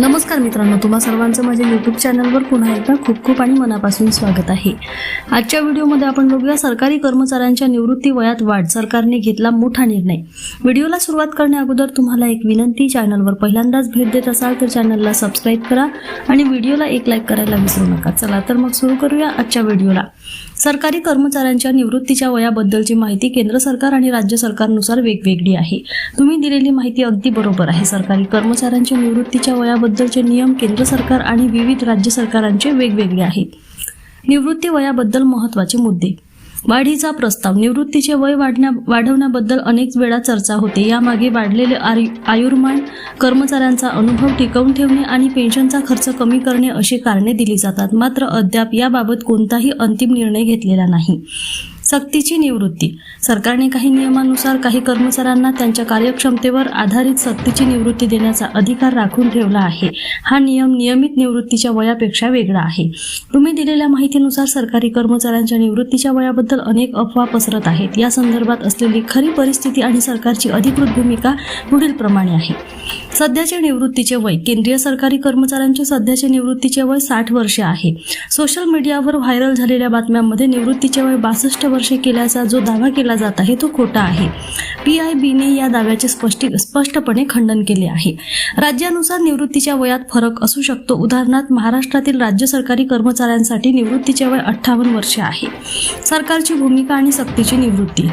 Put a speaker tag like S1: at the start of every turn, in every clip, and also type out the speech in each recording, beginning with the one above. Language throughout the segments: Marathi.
S1: नमस्कार मित्रांनो तुम्हा सर्वांचं माझ्या यूट्यूब चॅनलवर पुन्हा एकदा खूप खूप आणि मनापासून स्वागत आहे. आजच्या व्हिडिओमध्ये आपण बघूया सरकारी कर्मचाऱ्यांच्या निवृत्ती वयात वाढ. सरकारने घेतला मोठा निर्णय. व्हिडिओला सुरुवात करण्या अगोदर तुम्हाला एक विनंती चॅनलवर पहिल्यांदाच भेट देत असाल तर चॅनलला सबस्क्राईब करा आणि व्हिडिओला एक लाईक करायला विसरू नका. चला तर मग सुरू करूया आजच्या व्हिडिओला. सरकारी कर्मचाऱ्यांच्या निवृत्तीच्या वयाबद्दलची माहिती केंद्र सरकार आणि राज्य सरकारनुसार वेगवेगळी आहे. तुम्ही दिलेली माहिती अगदी बरोबर आहे. सरकारी कर्मचाऱ्यांच्या निवृत्तीच्या वयाबद्दल वयाबद्दलचे नियम केंद्र सरकार आणि विविध राज्य सरकारांचे वेगवेगळे आहेत. निवृत्ती वयाबद्दल महत्त्वाचे मुद्दे. वाढीचा प्रस्ताव निवृत्तीचे वय वाढण्या वाढवण्याबद्दल अनेक वेळा चर्चा होते. यामागे वाढलेले आयु आयुर्मान कर्मचाऱ्यांचा अनुभव टिकवून ठेवणे आणि पेन्शनचा खर्च कमी करणे अशी कारणे दिली जातात. मात्र अद्याप याबाबत कोणताही अंतिम निर्णय घेतलेला नाही. सक्तीची निवृत्ती. सरकारने काही नियमानुसार काही कर्मचाऱ्यांना त्यांच्या कार्यक्षमतेवर आधारित सक्तीची निवृत्ती देण्याचा अधिकार राखून ठेवला आहे. हा नियम नियमित निवृत्तीच्या वयापेक्षा वेगळा आहे. तुम्ही दिलेल्या माहितीनुसार सरकारी कर्मचाऱ्यांच्या निवृत्तीच्या वयाबद्दल अनेक अफवा पसरत आहेत. या संदर्भात असलेली खरी परिस्थिती आणि सरकारची अधिकृत भूमिका पुढील प्रमाणे आहे. सध्याचे निवृत्तीचे वय केंद्रीय सरकारी कर्मचाऱ्यांचे सध्याचे निवृत्तीचे वय साठ वर्षे आहे. सोशल मीडियावर व्हायरल झालेल्या बातम्यांमध्ये निवृत्तीचे वय बासष्ट वर्षे केल्याचा जो दावा केला जात आहे तो खोटा आहे. पी आय बीने या दाव्याचे स्पष्टी स्पष्टपणे खंडन केले आहे. राज्यानुसार निवृत्तीच्या वयात फरक असू शकतो. उदाहरणार्थ महाराष्ट्रातील राज्य सरकारी कर्मचाऱ्यांसाठी निवृत्तीचे वय अठ्ठावन्न वर्षे आहे. सरकारची भूमिका आणि सक्तीची निवृत्ती.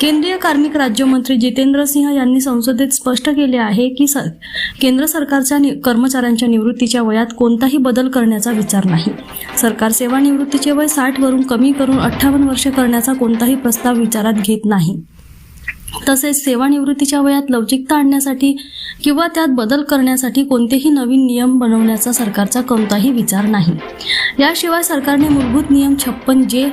S1: केंद्रीय कार्मिक राज्यमंत्री जितेंद्र सिंह यांनी संसदेत स्पष्ट केले आहे की स केंद्र सरकारच्या नि- कर्मचाऱ्यांच्या निवृत्तीच्या वयात कोणताही बदल करण्याचा विचार नाही. सरकार सेवानिवृत्तीचे वय साठ वरून कमी करून अठ्ठावन्न वर्षे करण्याचा कोणताही प्रस्ताव विचारात घेत नाही. तसेच सेवानिवृत्तीच्या वयात लवचिकता आणण्यासाठी किंवा त्यात बदल करण्यासाठी कोणतेही नवीन नियम बनवण्याचा सरकारचा कोणताही विचार नाही. याशिवाय सरकारने मूलभूत नियम छप्पन जे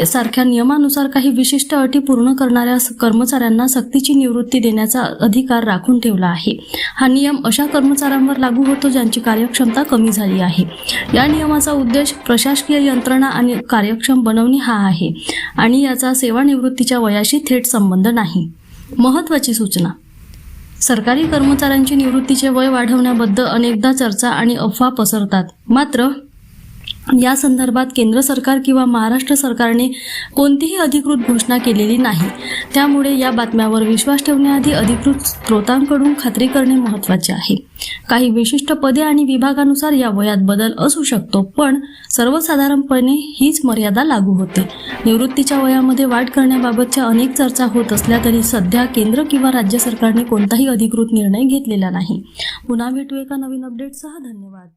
S1: सारख्या नियमानुसार काही विशिष्ट अटी पूर्ण करणाऱ्या कर्मचाऱ्यांना सक्तीची निवृत्ती देण्याचा अधिकार राखून ठेवला आहे. हा नियम अशा कर्मचाऱ्यांवर लागू होतो ज्यांची कार्यक्षमता कमी झाली आहे. या नियमाचा उद्देश प्रशासकीय यंत्रणा आणि कार्यक्षम बनवणे हा आहे आणि याचा सेवानिवृत्तीच्या वयाशी थेट संबंध नाही. महत्त्वाची सूचना. सरकारी कर्मचाऱ्यांची निवृत्तीचे वय वाढवण्याबद्दल अनेकदा चर्चा आणि अफवा पसरतात. मात्र या संदर्भात केंद्र सरकार किंवा महाराष्ट्र सरकारने कोणतीही अधिकृत घोषणा केलेली नाही. त्यामुळे या बातम्यावर विश्वास ठेवण्याआधी अधिकृत स्रोतांकडून खात्री करणे महत्त्वाचे आहे. काही विशिष्ट पदे आणि विभागानुसार या वयात बदल असू शकतो पण सर्वसाधारणपणे हीच मर्यादा लागू होते. निवृत्तीच्या वयामध्ये वाढ करण्याबाबतच्या अनेक चर्चा होत असल्या तरी सध्या केंद्र किंवा राज्य सरकारने कोणताही अधिकृत निर्णय घेतलेला नाही. पुन्हा भेटू एका नवीन अपडेटसह. धन्यवाद.